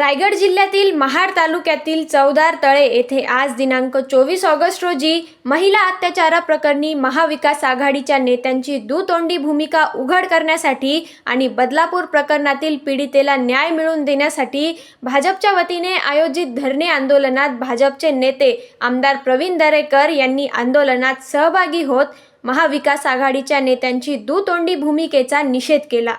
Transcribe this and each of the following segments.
रायगड जिल्ह्यातील महाड तालुक्यातील चौदार तळे येथे आज दिनांक चोवीस ऑगस्ट रोजी महिला अत्याचाराप्रकरणी महाविकास आघाडीच्या नेत्यांची दुतोंडी भूमिका उघड करण्यासाठी आणि बदलापूर प्रकरणातील पीडितेला न्याय मिळवून देण्यासाठी भाजपच्या वतीने आयोजित धरणे आंदोलनात भाजपचे नेते आमदार प्रवीण दरेकर यांनी आंदोलनात सहभागी होत महाविकास आघाडीच्या नेत्यांची दुतोंडी भूमिकेचा निषेध केला.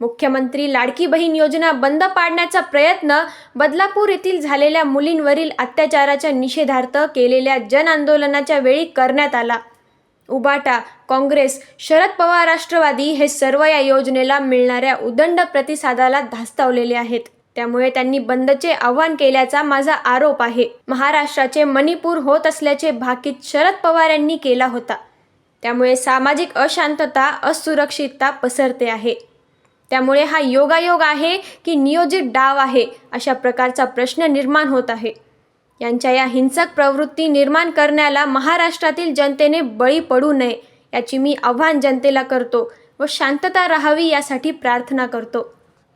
मुख्यमंत्री लाडकी बहीण योजना बंद पाडण्याचा प्रयत्न बदलापूर येथील झालेल्या मुलींवरील अत्याचाराच्या निषेधार्थ केलेल्या जन आंदोलनाच्या वेळी करण्यात आला. उबाटा काँग्रेस शरद पवार राष्ट्रवादी हे सर्व या योजनेला मिळणाऱ्या उदंड प्रतिसादाला धास्तावलेले आहेत. त्यामुळे त्यांनी बंदचे आव्हान केल्याचा माझा आरोप आहे. महाराष्ट्राचे मणिपूर होत असल्याचे भाकीत शरद पवार यांनी केला होता. त्यामुळे सामाजिक अशांतता असुरक्षितता पसरते आहे. त्यामुळे हा योगायोग आहे की नियोजित डाव आहे अशा प्रकारचा प्रश्न निर्माण होत आहे. यांच्या या हिंसक प्रवृत्ती निर्माण करण्याला महाराष्ट्रातील जनतेने बळी पडू नये याची मी आव्हान जनतेला करतो व शांतता राहावी यासाठी प्रार्थना करतो.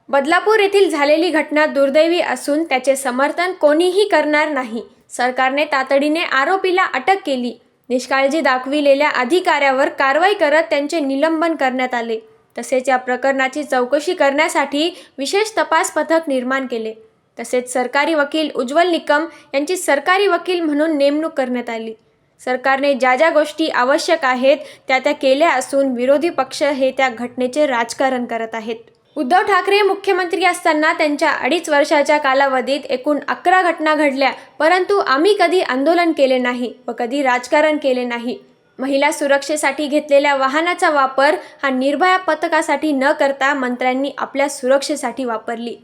बदलापूर येथील झालेली घटना दुर्दैवी असून त्याचे समर्थन कोणीही करणार नाही. सरकारने तातडीने आरोपीला अटक केली. निष्काळजी दाखविलेल्या अधिकाऱ्यावर कारवाई करत त्यांचे निलंबन करण्यात आले. तसेच या प्रकरणाची चौकशी करण्यासाठी विशेष तपास पथक निर्माण केले. तसेच सरकारी वकील उज्ज्वल निकम यांची सरकारी वकील म्हणून नेमणूक करण्यात आली. सरकारने ज्या ज्या गोष्टी आवश्यक आहेत त्या त्या केल्या असून विरोधी पक्ष हे त्या घटनेचे राजकारण करत आहेत. उद्धव ठाकरे मुख्यमंत्री असताना त्यांच्या अडीच वर्षाच्या कालावधीत एकूण अकरा घटना घडल्या परंतु आम्ही कधी आंदोलन केले नाही व कधी राजकारण केले नाही. महिला सुरक्षेसाठी घेतलेल्या वाहनाचा वापर हा निर्भया पथकासाठी न करता मंत्र्यांनी आपल्या सुरक्षेसाठी वापरली.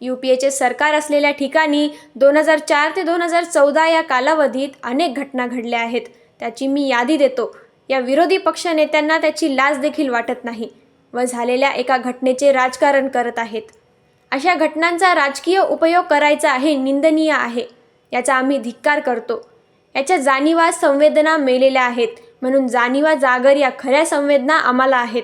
यू पी एचे सरकार असलेल्या ठिकाणी दोन हजार चार ते दोन हजार चौदा या कालावधीत अनेक घटना घडल्या आहेत. त्याची मी यादी देतो. या विरोधी पक्ष नेत्यांना त्याची लाज देखील वाटत नाही व झालेल्या एका घटनेचे राजकारण करत आहेत. अशा घटनांचा राजकीय उपयोग करायचा आहे निंदनीय आहे. याचा आम्ही धिक्कार करतो. याच्या जाणीवा संवेदना मेलेल्या आहेत. म्हणून जाणीवा जागर या खऱ्या संवेदना आम्हाला आहेत.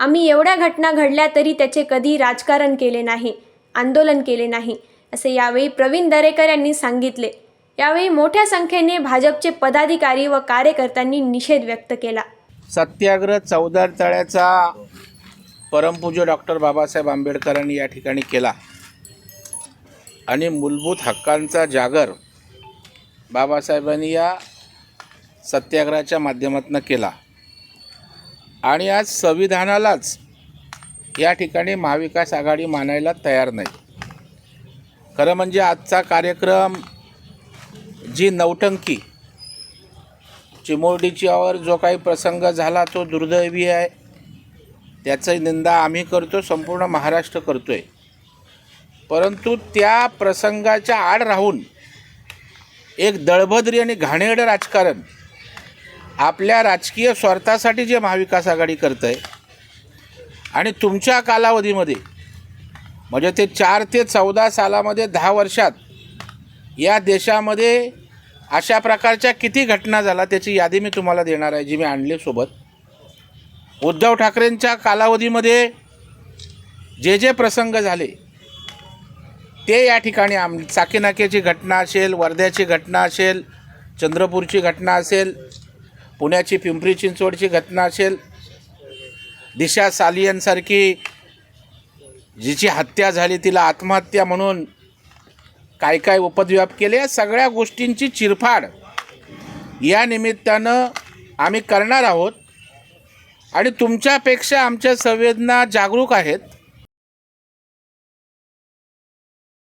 आम्ही एवढ्या घटना घडल्या तरी त्याचे कधी राजकारण केले नाही आंदोलन केले नाही असे यावेळी प्रवीण दरेकर यांनी सांगितले. यावेळी मोठ्या संख्येने भाजपचे पदाधिकारी व कार्यकर्त्यांनी निषेध व्यक्त केला. सत्याग्रह चौदार तळ्याचा परमपूज्य डॉक्टर बाबासाहेब आंबेडकरांनी या ठिकाणी केला. आणि मूलभूत हक्कांचा जागर बाबासाहेबांनी या सत्याग्रहाच्या माध्यमातून केला. आणि आज संविधानालाच या ठिकाणी महाविकास आघाडी मानायला तयार नाही. खरं म्हणजे आजचा कार्यक्रम जी नौटंकी चिमोरडीच्यावर जो काही प्रसंग झाला तो दुर्दैवी आहे. त्याची निंदा आम्ही करतो संपूर्ण महाराष्ट्र करतो आहे परंतु त्या प्रसंगाच्या आड राहून एक दळभद्री आणि घाणेरडं राजकारण आपल्या राजकीय स्वार्थासाठी जे महाविकास आघाडी करत आहे आणि तुमच्या कालावधीमध्ये म्हणजे ते चार ते चौदा सालामध्ये दहा वर्षात या देशामध्ये अशा प्रकारच्या किती घटना झाल्या त्याची यादी मी तुम्हाला देणार आहे जी मी आणली सोबत. उद्धव ठाकरेंच्या कालावधीमध्ये जे जे प्रसंग झाले ते या ठिकाणी आम चाकीनाक्याची घटना असेल वर्ध्याची घटना असेल चंद्रपूरची घटना असेल पुण्याची पिंपरी चिंचवडची घटना असेल दिशा सालियनसारखी जिची हत्या झाली तिला आत्महत्या म्हणून काय काय उपद्व्याप केले या सगळ्या गोष्टींची चिरफाड या निमित्तानं आम्ही करणार आहोत. आणि तुमच्यापेक्षा आमच्या संवेदना जागरूक आहेत.